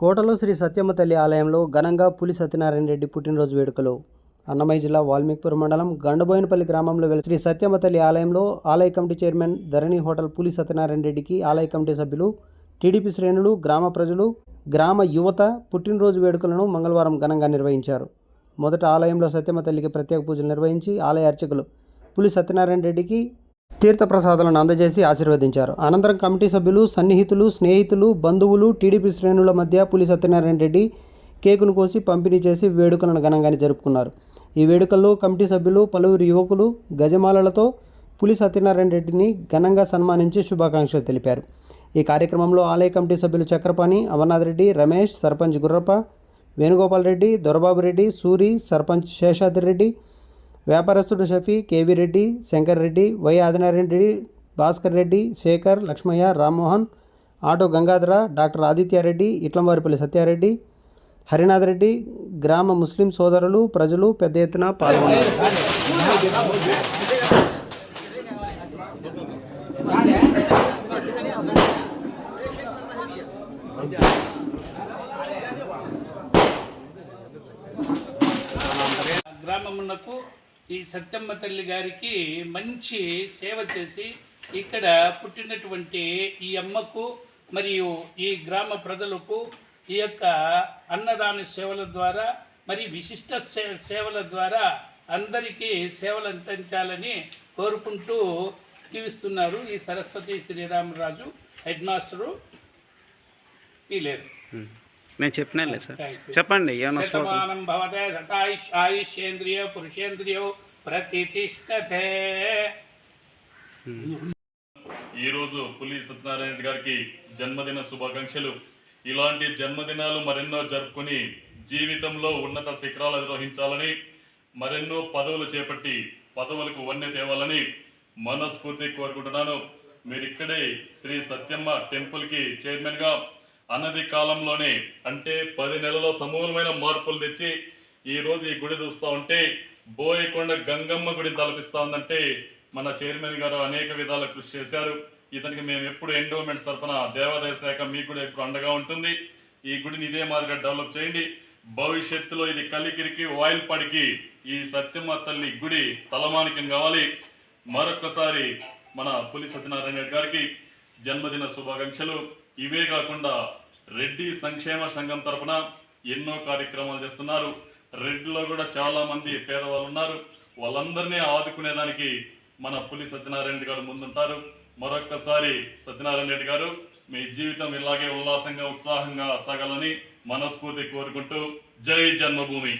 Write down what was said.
కోటలో శ్రీ సత్యమ్మ తల్లి ఆలయంలో ఘనంగా పులి సత్యనారాయణ రెడ్డి పుట్టినరోజు వేడుకలు. అన్నమయ్య జిల్లా వాల్మీకిపురం మండలం గండబోయినపల్లి గ్రామంలో వెల శ్రీ సత్యమ్మ తల్లి ఆలయంలో ఆలయ కమిటీ చైర్మన్ ధరణి హోటల్ పులి సత్యనారాయణ రెడ్డికి ఆలయ కమిటీ సభ్యులు టీడీపీ శ్రేణులు గ్రామ ప్రజలు గ్రామ యువత పుట్టినరోజు వేడుకలను మంగళవారం ఘనంగా నిర్వహించారు. మొదట ఆలయంలో సత్యమ్మ తల్లికి ప్రత్యేక పూజలు నిర్వహించి ఆలయ అర్చకులు పులి సత్యనారాయణ రెడ్డికి తీర్థప్రసాదాలను అందజేసి ఆశీర్వదించారు. అనంతరం కమిటీ సభ్యులు సన్నిహితులు స్నేహితులు బంధువులు టీడీపీ శ్రేణుల మధ్య పులి సత్యనారాయణ రెడ్డి కేకును కోసి పంపిణీ చేసి వేడుకలను ఘనంగానే జరుపుకున్నారు. ఈ వేడుకల్లో కమిటీ సభ్యులు పలువురు యువకులు గజమాలలతో పులి సత్యనారాయణ రెడ్డిని ఘనంగా సన్మానించి శుభాకాంక్షలు తెలిపారు. ఈ కార్యక్రమంలో ఆలయ కమిటీ సభ్యులు చక్రపాణి అమర్నాథ్ రెడ్డి రమేష్ సర్పంచ్ గుర్రప్ప వేణుగోపాల్ రెడ్డి దొరబాబు రెడ్డి సూరి సర్పంచ్ శేషాద్రి రెడ్డి వ్యాపారస్తుడు Shafi KV Reddy Shankar Reddy Y. Adinarayana Reddy Bhaskar Reddy Sekhar Lakshmaiah Rammohan auto Gangadhara doctor Aditya Reddy Itlamvaripalli Satya Reddy Harinath Reddy గ్రామ ముస్లిం సోదరులు ప్రజలు పెద్ద ఎత్తున పాల్గొన్నారు. గ్రామమునకు ఈ సత్యమ్మ తల్లి గారికి మంచి సేవ చేసి ఇక్కడ పుట్టినటువంటి ఈ అమ్మకు మరియు ఈ గ్రామ ప్రజలకు ఈ యొక్క అన్నదాన సేవల ద్వారా మరి విశిష్ట సే సేవల ద్వారా అందరికీ సేవలు అందించాలని కోరుకుంటూ జీవిస్తున్నారు ఈ సరస్వతి శ్రీరామరాజు హెడ్ మాస్టరు వీలేరు నేను చెప్పినాలే సార్. Thank you. చెప్పండి ఏమన్నా శ్లోకం? భవతే ఆయుష్యేంద్రియ పురుషేంద్రియో ప్రతిష్టతే. ఈరోజు పులి సత్యనారాయణ రెడ్డి గారికి జన్మదిన శుభాకాంక్షలు. ఇలాంటి జన్మదినాలు మరెన్నో జరుపుకుని జీవితంలో ఉన్నత శిఖరాలు అధిరోహించాలని మరెన్నో పదవులు చేపట్టి పదవులకు వన్నె తేవాలని మనస్ఫూర్తి కోరుకుంటున్నాను. మీరు ఇక్కడే శ్రీ సత్యమ్మ టెంపుల్కి చైర్మన్గా అన్నది కాలంలోనే అంటే పది నెలల సమూలమైన మార్పులు తెచ్చి ఈరోజు ఈ గుడి చూస్తూ ఉంటే బోయకొండ గంగమ్మ గుడిని తలపిస్తూ ఉందంటే మన చైర్మన్ గారు అనేక విధాల కృషి చేశారు. ఇతనికి మేము ఎప్పుడు ఎండోమెంట్స్ తరఫున దేవాదాయ శాఖ మీకు కూడా ఎప్పుడు అండగా ఉంటుంది. ఈ గుడిని ఇదే మాదిరిగా డెవలప్ చేయండి. భవిష్యత్తులో ఇది కలికిరికి వాయిల్ పడికి ఈ సత్యమ్మ తల్లి గుడి తలమానికం కావాలి. మరొక్కసారి మన పులి సత్యనారాయణ గారికి జన్మదిన శుభాకాంక్షలు. ఇవే కాకుండా రెడ్డి సంక్షేమ సంఘం తరపున ఎన్నో కార్యక్రమాలు చేస్తున్నారు. రెడ్డిలో కూడా చాలా మంది పేదవాళ్ళు ఉన్నారు. వాళ్ళందరినీ ఆదుకునేదానికి మన పులి సత్యనారాయణ రెడ్డి గారు ముందుంటారు. మరొక్కసారి సత్యనారాయణ రెడ్డి గారు మీ జీవితం ఇలాగే ఉల్లాసంగా ఉత్సాహంగా సాగాలని మనస్ఫూర్తి కోరుకుంటూ జై జన్మభూమి.